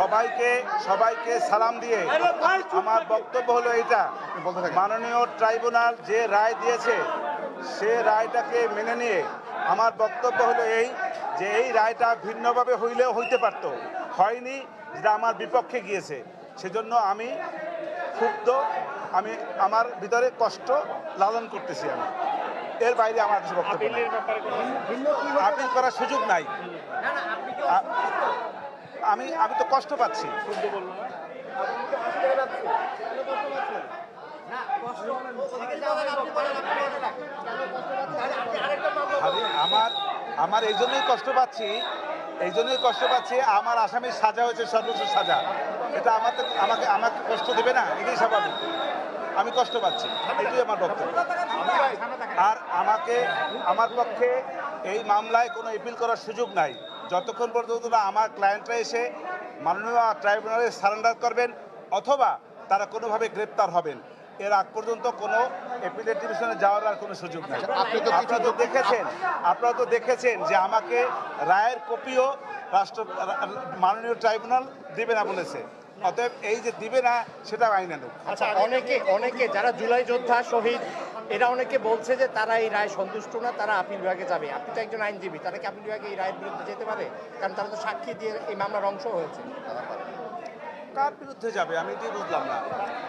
সবাইকে সবাইকে সালাম দিয়ে আমার বক্তব্য হলো থাকেন। মাননীয় ট্রাইব্যুনাল যে রায় দিয়েছে সে রায়টাকে মেনে নিয়ে আমার বক্তব্য হলো এই যে এই রায়টা ভিন্নভাবে হইলেও হইতে পারত। হয়নি যেটা আমার বিপক্ষে গিয়েছে। সেজন্য আমি ক্ষুব্ধ আমি আমার ভিতরে কষ্ট লালন করতেছি আমি। এর বাইরে আমার কিছু বক্তব্য আপিল করার সুযোগ নাই। আ- আমি আমি তো কষ্ট পাচ্ছি। আমার আমার এই জন্যই কষ্ট পাচ্ছি, এই জন্যই কষ্ট পাচ্ছি, আমার আসামির সাজা হয়েছে সর্বোচ্চ সাজা। এটা আমাকে আমাকে আমাকে কষ্ট দেবে না, এটাই স্বাভাবিক। আমি কষ্ট পাচ্ছি, এটাই আমার বক্তব্য। আর আমাকে, আমার পক্ষে এই মামলায় কোনো এপিল করার সুযোগ নাই। যতক্ষণ পর্যন্ত না আমার ক্লায়েন্টরা এসে মাননীয় ট্রাইব্যুনালে সারেন্ডার করবেন অথবা তারা কোনোভাবে গ্রেপ্তার হবেন এর আগ পর্যন্ত কোনো এপিলেট ডিভিশনে যাওয়ার আর কোনো সুযোগ নেই। আপনি তো কিছু আপনারা তো দেখেছেন আপনারা তো দেখেছেন যে আমাকে রায়ের কপিও রাষ্ট্র মাননীয় ট্রাইব্যুনাল দিবে না বলেছে। অতএব এই যে দিবে না সেটা আইনানুক আচ্ছা অনেকে অনেকে যারা জুলাই যোদ্ধা শহীদ এরা অনেকে বলছে যে তারা এই রায় সন্তুষ্ট না তারা আপিল বিভাগে যাবে। আপনি তো একজন আইনজীবী তারা কি আপিল বিভাগে এই রায়ের বিরুদ্ধে যেতে পারে? কারণ তারা তো সাক্ষী দিয়ে এই মামলার অংশ হয়েছে। কার বিরুদ্ধে যাবে? আমি এটাই বুঝলাম না।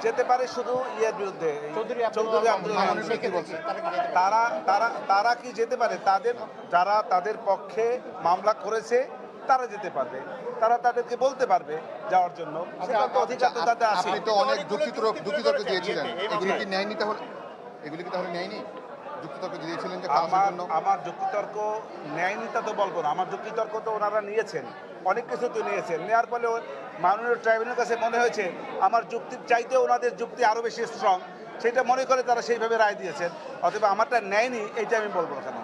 যেতে পারে শুধু ইয়ের বিরুদ্ধে চৌধুরী চৌধুরী আব্দুল রহমান। তারা কি যেতে পারে? তারা তারা কি যেতে পারে? তাদের যারা তাদের পক্ষে মামলা করেছে তারা যেতে পারবে। তারা তাদেরকে বলতে পারবে যাওয়ার জন্য। সেটা তো অধিকার তো তাদের আছে। আপনি তো অনেক যুক্তিতর্ক যুক্তিতর্ক দিয়েছিলেন। এগুলি কি নেয়নি তাহলে এগুলি কি তাহলে নেয়নি? যুক্তিতর্ক দিয়েছিলেন যে আমার আমার যুক্তিতর্ক নেয়নি তা তো বলব না। আমার যুক্তিতর্ক তো ওনারা নিয়েছেন। অনেক কিছু তো নিয়েছেন। নেওয়ার ফলে মাননীয় ট্রাইব্যুনালের কাছে মনে হয়েছে আমার যুক্তির চাইতে ওনাদের যুক্তি আরও বেশি স্ট্রং সেটা মনে করে তারা সেইভাবে রায় দিয়েছেন। অথবা আমারটা নেয়নি এইটা আমি বলব না কেন।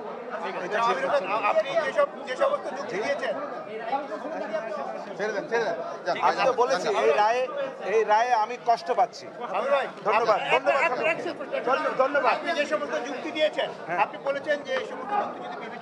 ছেড়ে দেন ছেড়ে দেন। আমি তো বলেছি এই রায়ে এই রায়ে আমি কষ্ট পাচ্ছি। ধন্যবাদ ধন্যবাদ এক- ধন্যবাদ। আপনি যে সমস্ত যুক্তি দিয়েছেন। আপনি বলেছেন যে এই সমস্ত যুক্তি যদি